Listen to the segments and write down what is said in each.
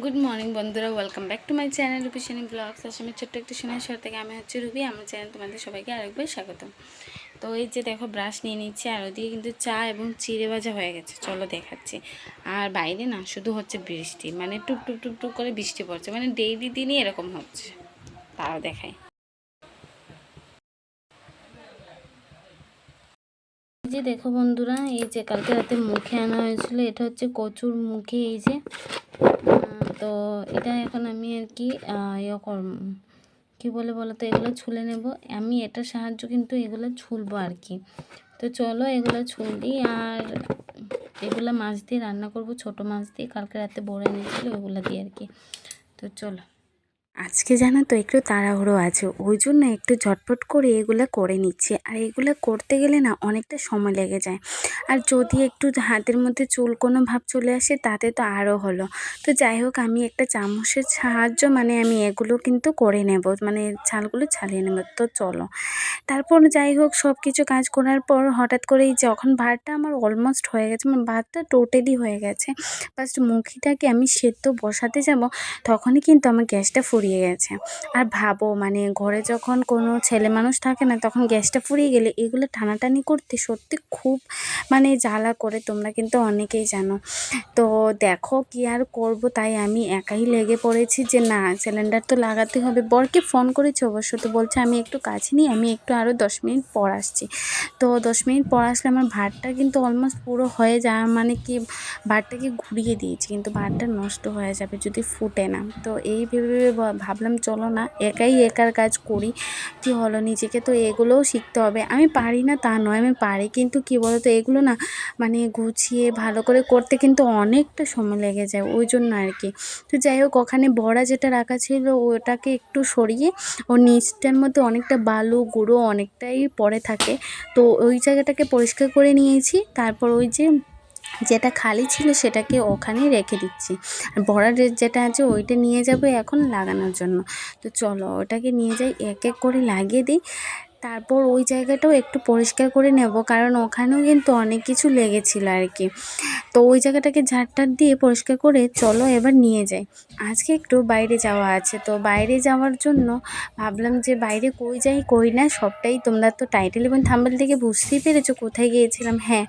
Good morning বন্ধুরা। Welcome back to my channel Rupi Sunny vlogs আসামের ছোট্ট একটি সোনার শহর থেকে আমি হচ্ছে রুবি আমার চ্যানেল তোমাদের সবাইকে আরেকবার স্বাগতম। তো এই যে দেখো ব্রাশ নিয়ে নিচ্ছি, আর ওদিকে কিন্তু চা এবং চিড়ে ভাজা হয়ে গেছে। চলো দেখাচ্ছি। আর বাইরে না, শুধু হচ্ছে বৃষ্টি। মানে টুক টুক টুক টুক করে বৃষ্টি পড়ছে। মানে ডেইলি দিনই এরকম হচ্ছে। তাও এই যে দেখো বন্ধুরা, এই যে কালকে রাতে মুখে আনা হয়েছিল, এটা হচ্ছে কচুর মুখে, এই যে তো এটা এখন আমি আর কি ইয়ে কর কী বলে বলো তো এগুলো ছুলে নেব। আমি এটা সাহায্য কিন্তু এগুলো ছুলবো আর কি। তো চলো এগুলো ছুল দিই, আর এগুলো মাছ দিয়ে রান্না করব, ছোট মাছ দিয়ে। কালকে রাতে বড়ে এনেছিল, ওগুলো দিয়ে আর কি। তো চলো। আজকে জানো তো একটু তাড়াহুড়ো আছে, ওই জন্য একটু ঝটপট করে এগুলো করে নিচ্ছি। আর এগুলো করতে গেলে না অনেকটা সময় লেগে যায়। আর যদি একটু হাতের মধ্যে চুল কোনো ভাব চলে আসে, তাতে তো আরও হলো। তো যাই হোক, আমি একটা চামচের সাহায্য মানে আমি এগুলো কিন্তু করে নেব মানে ছালগুলো ছালিয়ে নেব, তো চলো। তারপর যাই হোক সব কিছু কাজ করার পর হঠাৎ করেই যখন ভাতটা আমার অলমোস্ট হয়ে গেছে মানে ভাতটা টোটালি হয়ে গেছে ফার্স্ট মুখিটাকে আমি সেদ্ধ বসাতে যাব, তখনই কিন্তু আমার গ্যাসটা ফুরিয়ে গেছে। আর ভাবো মানে ঘরে যখন কোনো ছেলে মানুষ থাকে না, তখন গ্যাসটা ফুরিয়ে গেলে এগুলো টানাটানি করতে সত্যি খুব মানে জ্বালা করে, তোমরা কিন্তু অনেকেই জানো। তো দেখো কি আর করব, তাই আমি একাই লেগে পড়েছি যে না সিলিন্ডার তো লাগাতে হবে। বরকে ফোন করেছি অবশ্য, তো বলছে আমি একটু কাছে নিই, আমি একটু আরও দশ মিনিট পর আসছি। তো দশ মিনিট পর আসলে আমার ভাতটা কিন্তু অলমোস্ট পুরো হয়ে যাওয়া মানে কি ভাতটাকে ঘুরিয়ে দিয়েছি, কিন্তু ভাতটা নষ্ট হয়ে যাবে যদি ফুটে না। তো এই ভেবে ভাবলাম, চলো না, একাই একার কাজ করি। কি হলো? নিজেকে তো এগুলোও শিখতে হবে। আমি পারি না, তা নয়, আমি পারি। কিন্তু কি বলো তো এগুলো না মানে গুছিয়ে ভালো করে করতে কিন্তু অনেকটা সময় লেগে যায়, ওই জন্য আর কি। তো যাই হোক, ওখানে বড়া যেটা রাখা ছিল, ওটাকে একটু সরিয়ে ওর নিচটার মধ্যে অনেকটা বালু গুঁড়ো অনেকটাই পড়ে থাকে। তো ওই জায়গাটাকে পরিষ্কার করে নিয়েছি। তারপর ওই যে যেটা খালি ছিল সেটাকে ওখানে রেখে দিচ্ছি। আর বড়ার যেটা আছে ওইটা নিয়ে যাব এখন লাগানোর জন্য। তো চলো ওটাকে নিয়ে যাই, এক এক করে লাগিয়ে দিই। তারপর ওই জায়গাটাও একটু পরিষ্কার করে নেব, কারণ ওখানেও কিন্তু অনেক কিছু লেগেছিল আর কি। তো ওই জায়গাটাকে ঝাড়টার দিয়ে পরিষ্কার করে চলো এবার নিয়ে যাই। আজকে একটু বাইরে যাওয়া আছে, তো বাইরে যাওয়ার জন্য ভাবলাম যে বাইরে কই যাই, কই না, সবটাই তোমরা তো টাইটেল এবং থাম্বেল থেকে বুঝতেই পেরেছ কোথায় গিয়েছিলাম। হ্যাঁ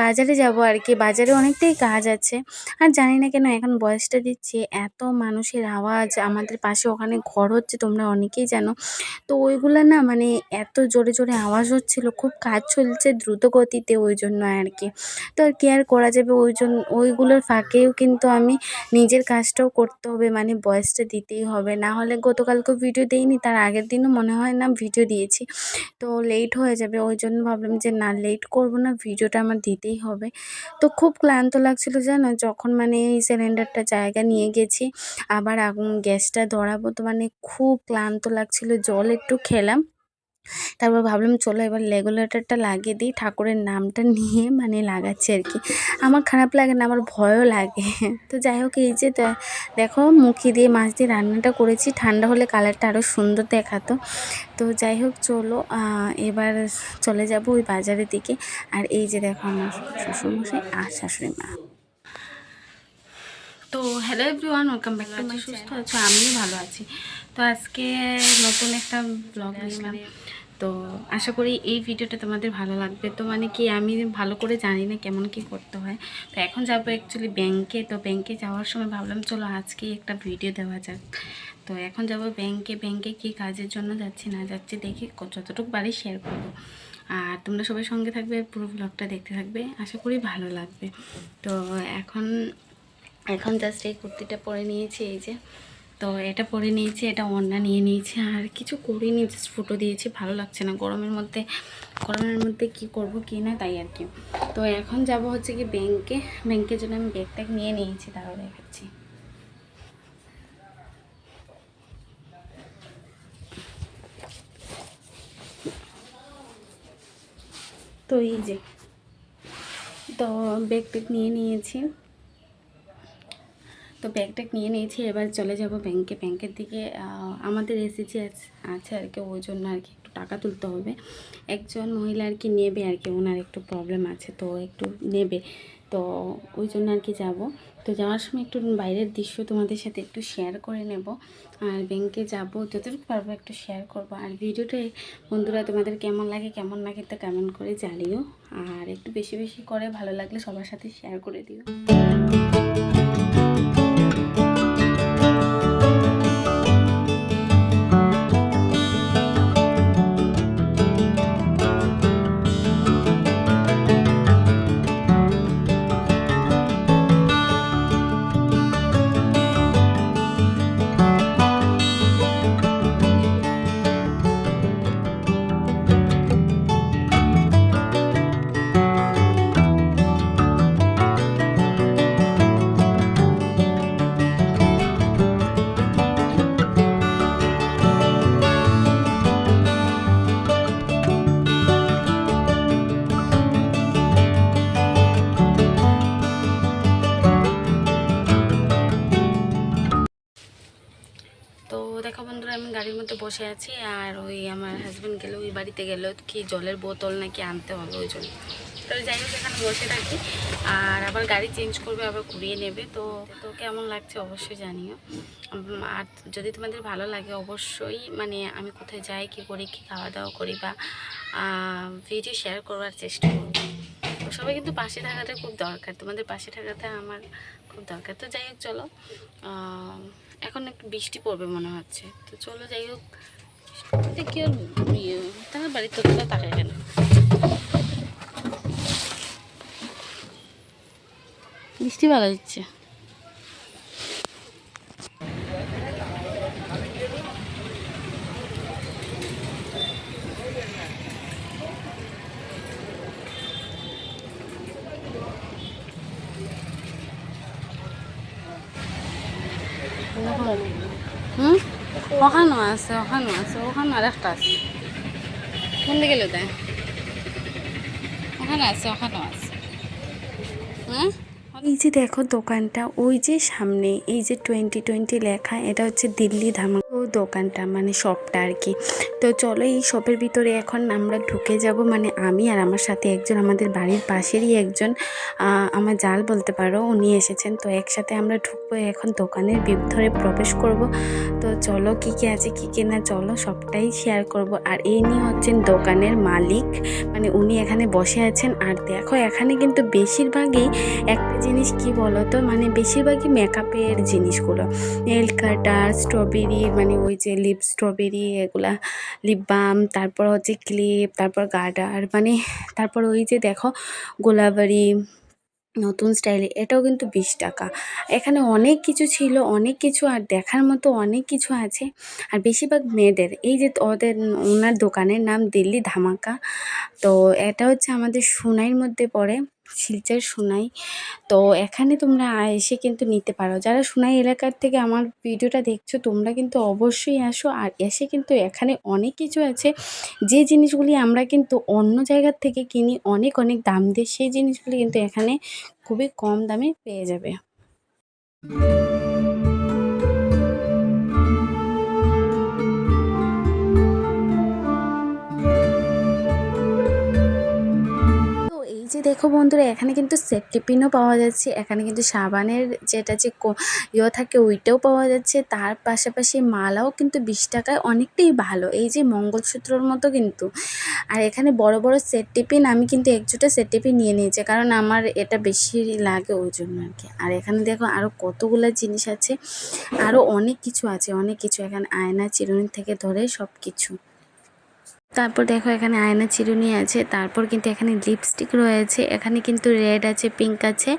বাজারে যাব আর কি, বাজারে অনেকটাই কাজ আছে। আর জানি না কেন এখন বয়সটা দিচ্ছে, এত মানুষের আওয়াজ, আমাদের পাশে ওখানে ঘর হচ্ছে, তোমরা অনেকেই জানো। তো ওইগুলো না মানে এত জোরে জোরে আওয়াজ হচ্ছিল, খুব কাজ চলছে দ্রুত গতিতে ওই জন্য আর কি। তো আর কি আর করা যাবে, ওই জন্য ওইগুলোর ফাঁকেও কিন্তু আমি নিজের কাজটাও করতে হবে মানে ভয়েসটা দিতেই হবে। না হলে গতকালকেও ভিডিও দিইনি, তার আগের দিনও মনে হয় না ভিডিও দিয়েছি। তো লেট হয়ে যাবে ওই জন্য ভাবলাম যে না লেট করব না ভিডিওটা আমার দিতেই হবে। তো খুব ক্লান্ত লাগছিল জানো, যখন মানে এই সিলিন্ডারটা জায়গা নিয়ে গেছি, আবার আগুন গ্যাসটা ধরাবো, তো মানে খুব ক্লান্ত লাগছিল, জল একটু খেলাম। তারপর ভাবলাম চলো এবার রেগুলেটরটা লাগিয়ে দিই। ঠাকুরের নামটা নিয়ে মানে লাগাচ্ছি আর কি। আমার খারাপ লাগে না আমার ভয়ও লাগে। তো যাই হোক এই যে দেখো মুখি দিয়ে মাছ দিয়ে রান্নাটা করেছি। ঠান্ডা হলে কালারটা আরও সুন্দর দেখাতো। তো যাই হোক চলো এবার চলে যাব ওই বাজারের দিকে। আর এই যে দেখো আমার শ্বশুরমশাই আর শাশুড়ি মা। তো hello everyone welcome back to my সুস্থ আছো আমিও ভালো আছি। তো আজকে নতুন একটা ব্লগ আসলাম তো আশা করি এই ভিডিওটা তোমাদের ভালো লাগবে। তো মানে কি আমি ভালো করে জানি না কেমন কি করতে হয়। তো এখন যাব অ্যাকচুয়ালি ব্যাংকে তো ব্যাংকে যাওয়ার সময় ভাবলাম চলো আজকেই একটা ভিডিও দেওয়া যাক। তো এখন যাব ব্যাংকে ব্যাংকে কি কাজের জন্য যাচ্ছি না যাচ্ছি দেখি। যতটুকু বাড়ি শেয়ার করব। আর তোমরা সবাই সঙ্গে থাকবে পুরো ব্লগটা দেখতে থাকবে। আশা করি ভালো লাগবে। তো এখন এখন জাস্ট এই কুর্তিটা পরে নিয়েছি এই যে। তো এটা পরে নিয়েছি, এটা ওড়না নিয়ে নিয়েছি, আর কিছু করিনি জাস্ট ফুটো দিয়েছি, ভালো লাগছে না। গরমের মধ্যে গরমের মধ্যে কি করব কি না তাই আর কি। তো এখন যাব হচ্ছে কি ব্যাংকে ব্যাংকের জন্য আমি ব্যাগটা নিয়ে নিয়েছি তারও দেখাচ্ছি। তো এই যে, তো ব্যাগ ট্যাগ নিয়ে নিয়েছি। ব্যাগ ট্যাগ নিয়ে নিয়েছি, এবার চলে যাব ব্যাংকে। ব্যাংকের দিকে আমাদের এসেছি আছে আর কি, ওই জন্য আর কি একটু টাকা তুলতে হবে। একজন মহিলা আর কি নেবে আর কি, ওনার একটু প্রবলেম আছে, তো একটু নেবে। তো ওই জন্য আর কি যাব। তো যাওয়ার সময় একটু বাইরের দৃশ্য তোমাদের সাথে একটু শেয়ার করে নেব। আর ব্যাংকে যাব, যতটুকু পারব একটু শেয়ার করব। আর ভিডিওটা, বন্ধুরা, তোমাদের কেমন লাগে কেমন লাগে তা কমেন্ট করে জানিও। আর একটু বেশি বেশি করে ভালো লাগলে সবার সাথে শেয়ার করে দিও। মধ্যে বসে আছি আর ওই আমার হাজব্যান্ড গেল, ওই বাড়িতে গেল, কি জলের বোতল নাকি আনতে হবে ওই জন্য। তো যাই হোক, এখানে বসে থাকি। আর আবার গাড়ি চেঞ্জ করবে, আবার ঘুরিয়ে নেবে। তো তো কেমন লাগছে অবশ্যই জানিও। আর যদি তোমাদের ভালো লাগে অবশ্যই মানে আমি কোথায় যাই, কি করি, কি খাওয়া দাওয়া করি বা ভিডিও শেয়ার করবার চেষ্টা করব সবাই কিন্তু পাশে থাকাটা খুব দরকার। তোমাদের পাশে থাকাটা আমার খুব দরকার। তো যাই হোক, চলো। এখন একটু বৃষ্টি পড়বে মনে হচ্ছে। তো চলো যাই হোক। কি ইয়ে, তার বাড়ির তো তাকায় কেন বৃষ্টি ভালো হচ্ছে হুম? ওখানেও আছে ওখানেও আছে, ওখানে আরেকটা আছে। কোন দিকে গেলে দেয় ওখানে আছে, ওখানেও আছে। হ্যাঁ এই যে দেখো দোকানটা, ওই যে সামনে, এই যে টোয়েন্টি টোয়েন্টি লেখা, এটা হচ্ছে দিল্লি ধামাকা। দোকানটা মানে শপটা আর কি তো চলো এই শপের ভিতরে এখন আমরা ঢুকে যাব। মানে আমি আর আমার সাথে একজন, আমাদের বাড়ির পাশেরই একজন আমার জাল বলতে পারো, উনি এসেছেন। তো একসাথে আমরা ঢুকবো, এখন দোকানের ভিতরে প্রবেশ করব। তো চলো কি কি আছে, কি কি না, চলো সবটাই শেয়ার করব। আর এই নিয়ে হচ্ছেন দোকানের মালিক। মানে উনি এখানে বসে আছেন। আর দেখো, এখানে কিন্তু বেশিরভাগই একটা জিনিস কি বলো তো মানে বেশিরভাগই মেকআপের জিনিসগুলো। নেল কাটার স্ট্রবেরি মানে ওই যে লিপ স্ট্রবেরি এগুলা লিপ বাম তারপর হচ্ছে ক্লিপ তারপর গার্ডার মানে তারপর ওই যে দেখো গোলাবারি, নতুন স্টাইলে এটাও কিন্তু বিশ টাকা। এখানে অনেক কিছু ছিল, অনেক কিছু আর দেখার মতো অনেক কিছু আছে। আর বেশিরভাগ মেয়েদের, এই যে ওদের ওনার দোকানের নাম দিল্লি ধামাকা। তো এটা হচ্ছে আমাদের সোনাইয়ের মধ্যে পড়ে। শিলচর সোনাই। তো এখানে তোমরা এসে কিন্তু নিতে পারো। যারা সোনাই এলাকার থেকে আমার ভিডিওটা দেখছ, তোমরা কিন্তু অবশ্যই আসো আর এসে কিন্তু এখানে অনেক কিছু আছে। যে জিনিসগুলি আমরা কিন্তু অন্য জায়গার থেকে কিনি, অনেক অনেক দাম দিয়ে সেই জিনিসগুলি কিন্তু এখানে খুবই কম দামে পেয়ে যাবে। দেখো বন্ধুরা, এখানে কিন্তু সেট টিফিনও পাওয়া যাচ্ছে। এখানে কিন্তু সাবানের যেটা যে ইয়ে থাকে, ওইটাও পাওয়া যাচ্ছে। তার পাশাপাশি মালাও কিন্তু বিশ টাকায় অনেকটাই ভালো। এই যে মঙ্গলসূত্রর মতো কিন্তু। আর এখানে বড় বড় সেট টিফিন আমি কিন্তু একজোটা সেট টিফিন নিয়ে নিয়েছি, কারণ আমার এটা বেশি লাগে ওই জন্য আর কি। আর এখানে দেখো আরও কতগুলো জিনিস আছে। আরও অনেক কিছু আছে, অনেক কিছু। এখানে আয়না, চিরুনি থেকে ধরে সব কিছু তারপর দেখো এখানে আয়না চিরুনি আছে, তারপর কিন্তু এখানে লিপস্টিক রয়েছে, এখানে কিন্তু রেড আছে পিঙ্ক আছে।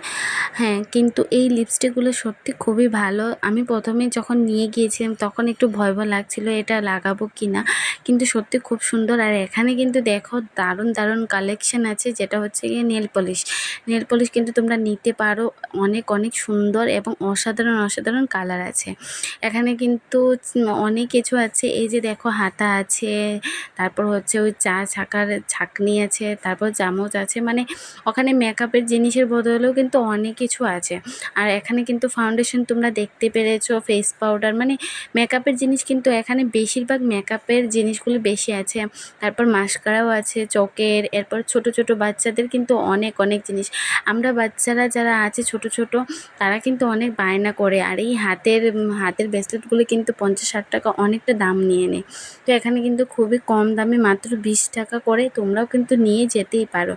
হ্যাঁ কিন্তু এই লিপস্টিকগুলো সত্যি খুবই ভালো। আমি প্রথমে যখন নিয়ে গিয়েছিলাম তখন একটু ভয় ভয় লাগছিল এটা লাগাবো কি না কিন্তু সত্যি খুব সুন্দর। আর এখানে কিন্তু দেখো দারুণ দারুণ কালেকশন আছে, যেটা হচ্ছে গিয়ে নেল পলিশ নেল পলিশ কিন্তু তোমরা নিতে পারো, অনেক অনেক সুন্দর এবং অসাধারণ অসাধারণ কালার আছে। এখানে কিন্তু অনেক কিছু আছে, এই যে দেখো হাতা আছে, তারপর তারপর হচ্ছে ওই চা ছাকার ছাকনি আছে তারপর চামচ আছে। মানে ওখানে মেকআপের জিনিসের বদলেও কিন্তু অনেক কিছু আছে। আর এখানে কিন্তু ফাউন্ডেশন তোমরা দেখতে পেরেছ ফেস পাউডার মানে মেকআপের জিনিস কিন্তু এখানে বেশিরভাগ মেকআপের জিনিসগুলো বেশি আছে। তারপর মাস্কারাও আছে চকের এরপর ছোট ছোট বাচ্চাদের কিন্তু অনেক অনেক জিনিস। আমরা বাচ্চারা যারা আছে ছোট ছোট, তারা কিন্তু অনেক বায়না করে। আর এই হাতের হাতের ব্রেসলেটগুলো কিন্তু পঞ্চাশ ষাট টাকা অনেকটা দাম নিয়ে নেয়। তো এখানে কিন্তু খুবই কম দামে মাত্র বিশ টাকা করে তোমরাও কিন্তু নিয়ে যেতেই পারো।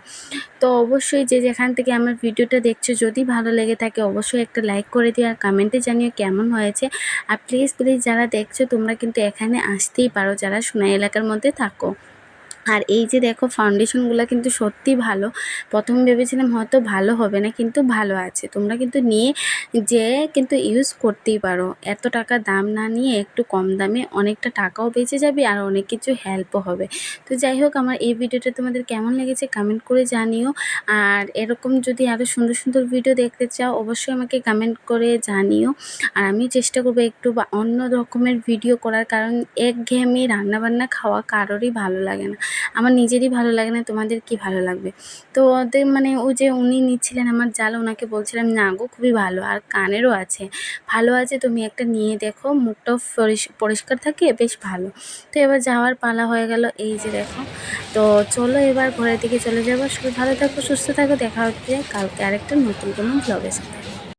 তো অবশ্যই যে যেখান থেকে আমার ভিডিওটা দেখছ, যদি ভালো লেগে থাকে অবশ্যই একটা লাইক করে দিও আর কমেন্টে জানিও কেমন হয়েছে। আর প্লিজ প্লিজ যারা দেখছ, তোমরা কিন্তু এখানে আসতেই পারো, যারা সোনাই এলাকার মধ্যে থাকো। আর এই যে দেখো ফাউন্ডেশনগুলো কিন্তু সত্যি ভালো। প্রথম ভেবেছিলাম হয়তো ভালো হবে না, কিন্তু ভালো আছে। তোমরা কিন্তু নিয়ে যে কিন্তু ইউজ করতেই পারো। এত টাকা দাম না নিয়ে একটু কম দামে অনেকটা টাকাও বেঁচে যাবে আর অনেক কিছু হেল্পও হবে। তো যাই হোক, আমার এই ভিডিওটা তোমাদের কেমন লেগেছে কমেন্ট করে জানিও। আর এরকম যদি আরও সুন্দর সুন্দর ভিডিও দেখতে চাও, অবশ্যই আমাকে কমেন্ট করে জানিও। আর আমি চেষ্টা করব একটু বা অন্য রকমের ভিডিও করার, কারণ একঘেয়েমি রান্নাবান্না খাওয়া কারোরই ভালো লাগে না। আমার নিজেরই ভালো লাগে না, তোমাদের কি ভালো লাগবে? তো ওদের মানে ওই যে উনি নিচ্ছিলেন আমার জাল, ওনাকে বলছিলাম, না গো, খুবই ভালো, আর কানেরও আছে, ভালো আছে, তুমি একটা নিয়ে দেখো, মুখটাও পরিষ- পরিষ্কার থাকে, বেশ ভালো। তো এবার যাওয়ার পালা হয়ে গেল, এই যে দেখো। তো চলো এবার ঘরের দিকে চলে যাব। সবাই ভালো থাকো, সুস্থ থাকো, দেখা হচ্ছে কালকে আরেকটা নতুন কোনো ব্লগের সাথে।